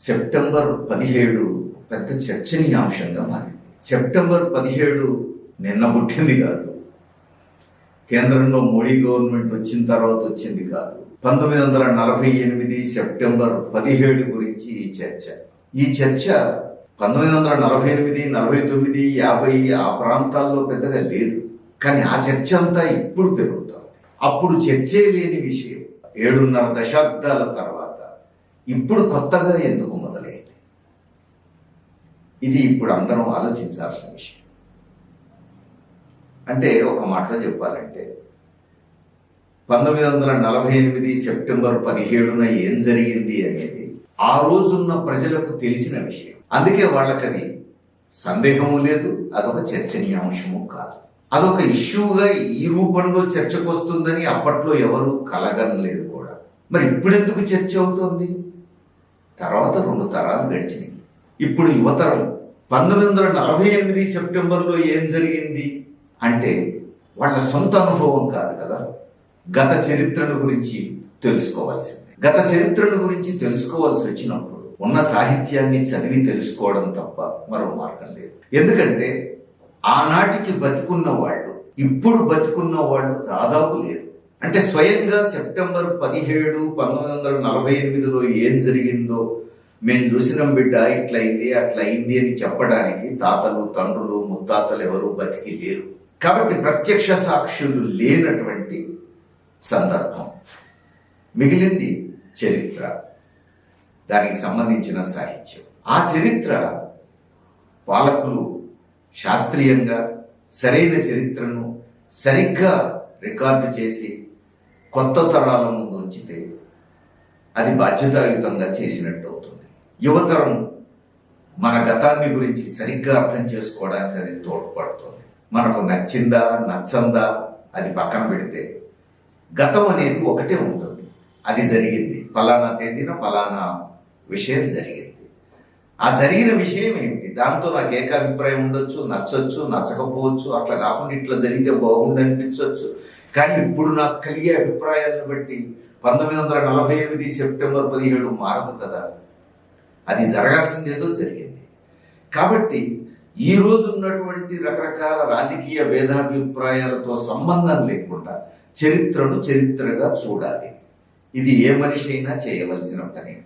September పదిహేడు పెద్ద చర్చనీయాంశంగా మారింది. సెప్టెంబర్ పదిహేడు నిన్న పుట్టింది కాదు. కేంద్రంలో మోడీ గవర్నమెంట్ వచ్చిన తర్వాత వచ్చింది కాదు. పంతొమ్మిది వందల నలభై ఎనిమిది సెప్టెంబర్ పదిహేడు గురించి ఈ చర్చ. ఈ చర్చ పంతొమ్మిది వందల నలభై ఎనిమిది నలభై తొమ్మిది యాభై ఆ ప్రాంతాల్లో పెద్దగా లేదు. కానీ ఆ చర్చ అంతా ఇప్పుడు పెరుగుతుంది. అప్పుడు చర్చే లేని విషయం. ఏడున్నర దశాబ్దాల తర్వాత ఇప్పుడు కొత్తగా ఎందుకు మొదలైంది? ఇది ఇప్పుడు అందరం ఆలోచించాల్సిన విషయం. అంటే ఒక మాటలో చెప్పాలంటే పంతొమ్మిది వందల నలభై ఎనిమిది సెప్టెంబర్ పదిహేడున ఏం జరిగింది అనేది ఆ రోజున్న ప్రజలకు తెలిసిన విషయం. అందుకే వాళ్ళకది సందేహము లేదు అదొక చర్చనీయాంశము కాదు. అదొక ఇష్యూగా ఈ రూపంలో చర్చకు వస్తుందని అప్పట్లో ఎవరు కలగనలేదు కూడా. మరి ఇప్పుడెందుకు చర్చ అవుతోంది? తర్వాత రెండు తరాలు గడిచినాయి. ఇప్పుడు యువతరం పంతొమ్మిది వందల నలభై ఎనిమిది సెప్టెంబర్లో ఏం జరిగింది అంటే వాళ్ళ సొంత అనుభవం కాదు కదా. గత చరిత్రను గురించి తెలుసుకోవాల్సింది. గత చరిత్రను గురించి తెలుసుకోవాల్సి వచ్చినప్పుడు ఉన్న సాహిత్యాన్ని చదివి తెలుసుకోవడం తప్ప మరో మార్గం లేదు. ఎందుకంటే ఆనాటికి బతికున్న వాళ్ళు ఇప్పుడు బతికున్న వాళ్ళు దాదాపు లేరు. అంటే స్వయంగా సెప్టెంబర్ పదిహేడు పంతొమ్మిది వందల నలభై ఎనిమిదిలో ఏం జరిగిందో మేము చూసినాం బిడ్డ ఇట్లయింది అట్లయింది అని చెప్పడానికి తాతలు తండ్రులు ముత్తాతలు ఎవరు బతికి లేరు. కాబట్టి ప్రత్యక్ష సాక్షులు లేనటువంటి సందర్భం. మిగిలింది చరిత్ర. దానికి సంబంధించిన సాహిత్యం. ఆ చరిత్ర పాలకులు శాస్త్రీయంగా సరైన చరిత్రను సరిగ్గా రికార్డు చేసి కొత్త తరాల ముందు ఉంచితే అది బాధ్యతాయుతంగా చేసినట్టు అవుతుంది. యువతరం మన గతాన్ని గురించి సరిగ్గా అర్థం చేసుకోవడానికి అది తోడ్పడుతుంది. మనకు నచ్చిందా నచ్చందా అది పక్కన పెడితే గతం అనేది ఒకటే ఉంటుంది. అది జరిగింది. ఫలానా తేదీన ఫలానా విషయం జరిగింది. ఆ జరిగిన విషయం ఏమిటి? దాంతో నాకు ఏకాభిప్రాయం ఉండొచ్చు నచ్చొచ్చు నచ్చకపోవచ్చు అట్లా కాకుండా ఇట్లా జరిగితే బాగుండనిపించవచ్చు కానీ ఇప్పుడు నాకు కలిగే అభిప్రాయాలను బట్టి పంతొమ్మిది వందల నలభై ఎనిమిది సెప్టెంబర్ పదిహేడు మారదు కదా. అది జరగాల్సింది ఏదో జరిగింది. కాబట్టి ఈ రోజు ఉన్నటువంటి రకరకాల రాజకీయ భేదాభిప్రాయాలతో సంబంధం లేకుండా చరిత్రను చరిత్రగా చూడాలి. ఇది ఏ మనిషి అయినా చేయవలసిన పని.